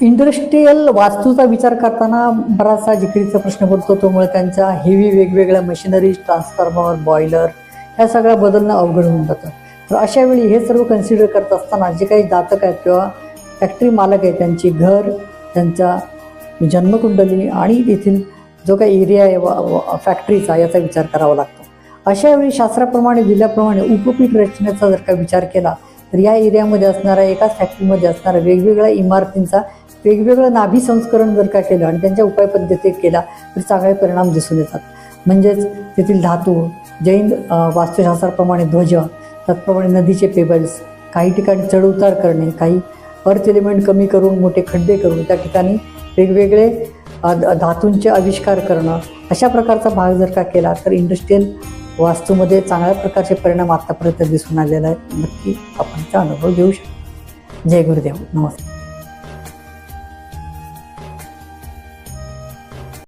Industrial वास्तूचा विचार करताना बराचसा जिक्रीचा प्रश्न पडतो त्यामुळे त्यांच्या हेवी वेगवेगळ्या मशिनरीज ट्रान्सफॉर्मर बॉयलर ह्या सगळ्या बदलणं अवघड होऊन जातं. तर अशा वेळी हे सर्व कन्सिडर करत असताना जे काही जातक आहेत किंवा फॅक्टरी मालक आहेत त्यांची घर त्यांच्या जन्मकुंडली आणि तेथील जो काही एरिया आहे फॅक्टरीचा याचा विचार करावा लागतो. अशा वेळी शास्त्राप्रमाणे दिल्याप्रमाणे उपपीठ रचनेचा जर का विचार केला तर या एरियामध्ये असणाऱ्या एकाच फॅक्टरीमध्ये असणाऱ्या वेगवेगळ्या इमारतींचा वेगवेगळं नाभी संस्करण जर का केलं आणि त्यांच्या उपाय पद्धतीत केला तर चांगले परिणाम दिसून येतात. म्हणजेच तेथील धातू जैन वास्तुशास्त्राप्रमाणे ध्वज त्याचप्रमाणे नदीचे पेबल्स काही ठिकाणी चढउतार करणे काही अर्थ एलिमेंट कमी करून मोठे खड्डे करून त्या ठिकाणी वेगवेगळे धातूंचे आविष्कार करणं अशा प्रकारचा भाग जर का केला तर इंडस्ट्रीयल वास्तूमध्ये चांगल्या प्रकारचे परिणाम आतापर्यंत दिसून आलेला आहे. नक्की आपण त्या अनुभव घेऊ शकतो. जय गुरुदेव. नमस्कार.